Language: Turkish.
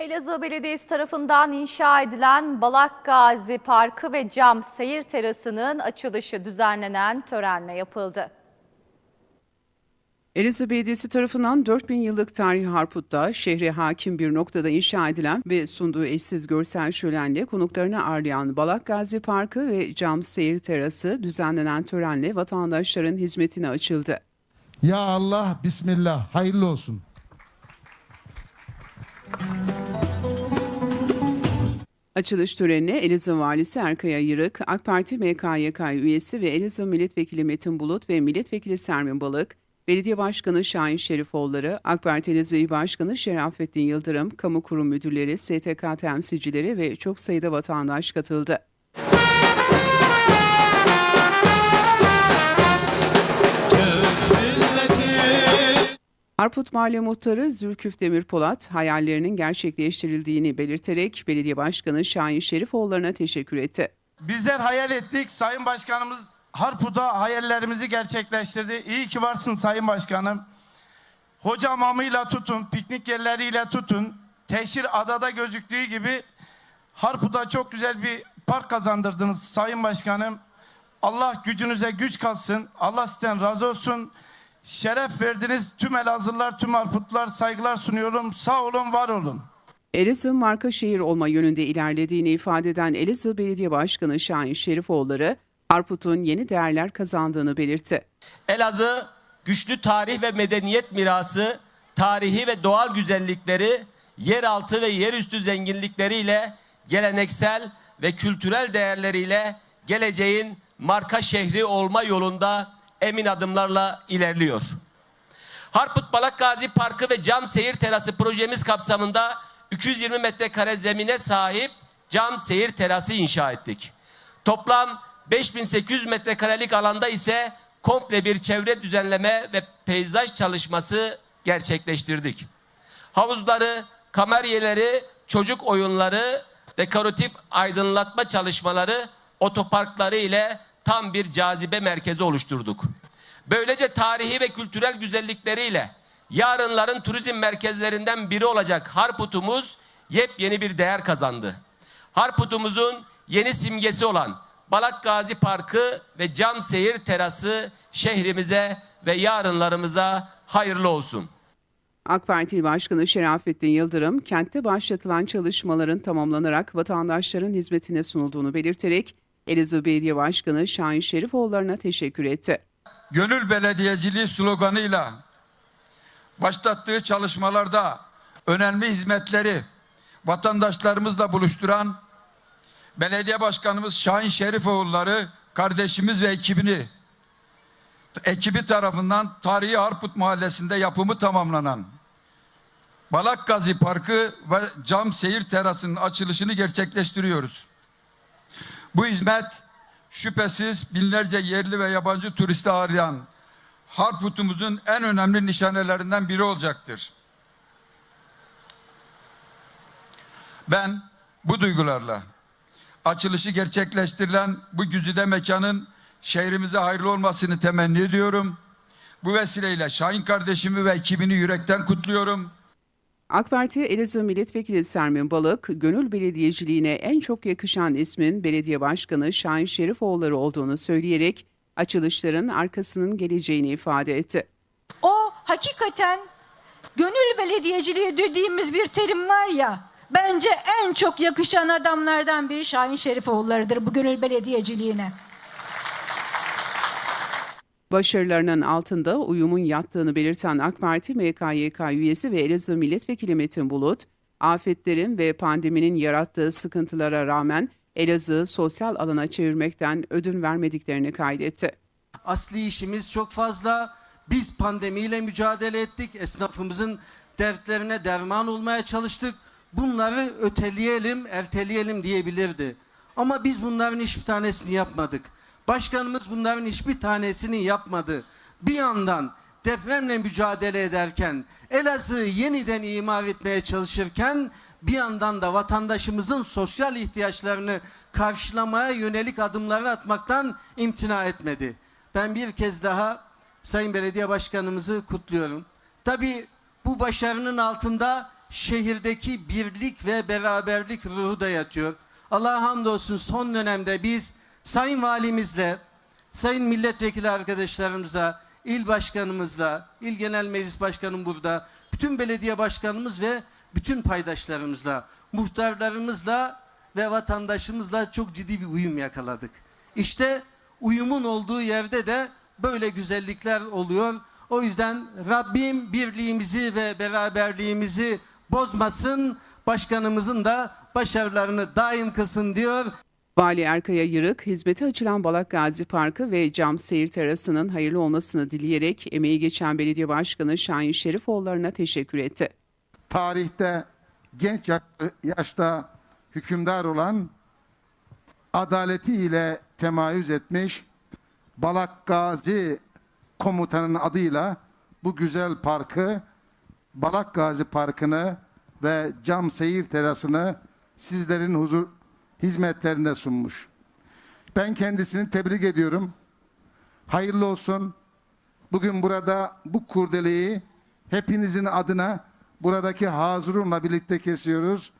Elazığ Belediyesi tarafından inşa edilen Balak Gazi Parkı ve Cam Seyir Terası'nın açılışı düzenlenen törenle yapıldı. Elazığ Belediyesi tarafından 4000 yıllık tarihi Harput'ta şehre hakim bir noktada inşa edilen ve sunduğu eşsiz görsel şölenle konuklarını ağırlayan Balak Gazi Parkı ve Cam Seyir Terası düzenlenen törenle vatandaşların hizmetine açıldı. Ya Allah, Bismillah, hayırlı olsun. Açılış törenine Elazığ Valisi Erkaya Yırık, AK Parti MKYK üyesi ve Elazığ Milletvekili Metin Bulut ve Milletvekili Sermin Balık, Belediye Başkanı Şahin Şerifoğulları, AK Parti Elazığ İl Başkanı Şerafettin Yıldırım, kamu kurum müdürleri, STK temsilcileri ve çok sayıda vatandaş katıldı. Harput Mahalle Muhtarı Zülküf Demir Polat hayallerinin gerçekleştirildiğini belirterek belediye başkanı Şahin Şerifoğulları'na teşekkür etti. Bizler hayal ettik. Sayın Başkanımız Harput'a hayallerimizi gerçekleştirdi. İyi ki varsın Sayın Başkanım. Hoca mamıyla tutun, piknik yerleriyle tutun. Teşhir adada gözüktüğü gibi Harput'a çok güzel bir park kazandırdınız Sayın Başkanım. Allah gücünüze güç kalsın. Allah sizden razı olsun. Şeref verdiniz. Tüm Elazığlılar, tüm Harputlular saygılar sunuyorum. Sağ olun, var olun. Elazığ marka şehir olma yönünde ilerlediğini ifade eden Elazığ Belediye Başkanı Şahin Şerifoğulları, Harput'un yeni değerler kazandığını belirtti. Elazığ güçlü tarih ve medeniyet mirası, tarihi ve doğal güzellikleri, yeraltı ve yerüstü zenginlikleriyle, geleneksel ve kültürel değerleriyle geleceğin marka şehri olma yolunda emin adımlarla ilerliyor. Harput Balak Gazi Parkı ve cam seyir terası projemiz kapsamında 220 metrekare zemine sahip cam seyir terası inşa ettik. Toplam 5800 metrekarelik alanda ise komple bir çevre düzenleme ve peyzaj çalışması gerçekleştirdik. Havuzları, kameryeleri, çocuk oyunları, dekoratif aydınlatma çalışmaları, otoparkları ile tam bir cazibe merkezi oluşturduk. Böylece tarihi ve kültürel güzellikleriyle yarınların turizm merkezlerinden biri olacak Harput'umuz yepyeni bir değer kazandı. Harput'umuzun yeni simgesi olan Balak Gazi Parkı ve Cam Seyir Terası şehrimize ve yarınlarımıza hayırlı olsun. AK Parti Başkanı Şerafettin Yıldırım, kentte başlatılan çalışmaların tamamlanarak vatandaşların hizmetine sunulduğunu belirterek, Elazığ Belediye Başkanı Şahin Şerifoğulları'na teşekkür etti. gönül belediyeciliği sloganıyla başlattığı çalışmalarda önemli hizmetleri vatandaşlarımızla buluşturan belediye başkanımız Şahin Şerifoğulları kardeşimiz ve ekibini ekibi tarafından Tarihi Harput Mahallesi'nde yapımı tamamlanan Balak Parkı ve Cam Seyir Terası'nın açılışını gerçekleştiriyoruz. Bu hizmet şüphesiz binlerce yerli ve yabancı turisti ağırlayan Harput'umuzun en önemli nişanelerinden biri olacaktır. Ben bu duygularla açılışı gerçekleştirilen bu güzide mekanın şehrimize hayırlı olmasını temenni ediyorum. Bu vesileyle Şahin kardeşimi ve ekibini yürekten kutluyorum. AK Parti Elazığ Milletvekili Sermin Balık, gönül belediyeciliğine en çok yakışan ismin belediye başkanı Şahin Şerifoğulları olduğunu söyleyerek açılışların arkasının geleceğini ifade etti. O hakikaten gönül belediyeciliği dediğimiz bir terim var ya. Bence en çok yakışan adamlardan biri Şahin Şerifoğulları'dır bu gönül belediyeciliğine. Başarılarının altında uyumun yattığını belirten AK Parti MKYK üyesi ve Elazığ Milletvekili Metin Bulut, afetlerin ve pandeminin yarattığı sıkıntılara rağmen Elazığ'ı sosyal alana çevirmekten ödün vermediklerini kaydetti. Asli işimiz çok fazla. Biz pandemiyle mücadele ettik. Esnafımızın dertlerine derman olmaya çalıştık. Bunları öteleyelim, erteleyelim diyebilirdi. Ama biz bunların hiçbir tanesini yapmadık. Başkanımız bunların hiçbir tanesini yapmadı. Bir yandan depremle mücadele ederken, Elazığ'ı yeniden imar etmeye çalışırken bir yandan da vatandaşımızın sosyal ihtiyaçlarını karşılamaya yönelik adımları atmaktan imtina etmedi. Ben bir kez daha Sayın Belediye Başkanımızı kutluyorum. Tabii bu başarının altında şehirdeki birlik ve beraberlik ruhu da yatıyor. Allah'a hamdolsun son dönemde biz Sayın Valimizle, Sayın Milletvekili arkadaşlarımızla, il başkanımızla, il genel meclis başkanım burada, bütün belediye başkanımız ve bütün paydaşlarımızla, muhtarlarımızla ve vatandaşımızla çok ciddi bir uyum yakaladık. İşte uyumun olduğu yerde de böyle güzellikler oluyor. O yüzden Rabbim birliğimizi ve beraberliğimizi bozmasın, başkanımızın da başarılarını daim kılsın diyor. Vali Erkaya Yırık, hizmete açılan Balak Gazi Parkı ve cam seyir terasının hayırlı olmasını dileyerek emeği geçen belediye başkanı Şahin Şerifoğulları'na teşekkür etti. Tarihte genç ya- yaşta hükümdar olan adaletiyle temayüz etmiş Balak Gazi komutanın adıyla bu güzel parkı Balak Gazi Parkı'nı ve cam seyir terasını sizlerin huzur hizmetlerinde sunmuş. Ben kendisini tebrik ediyorum. Hayırlı olsun. Bugün burada bu kurdeleyi hepinizin adına buradaki Hazurun'la birlikte kesiyoruz.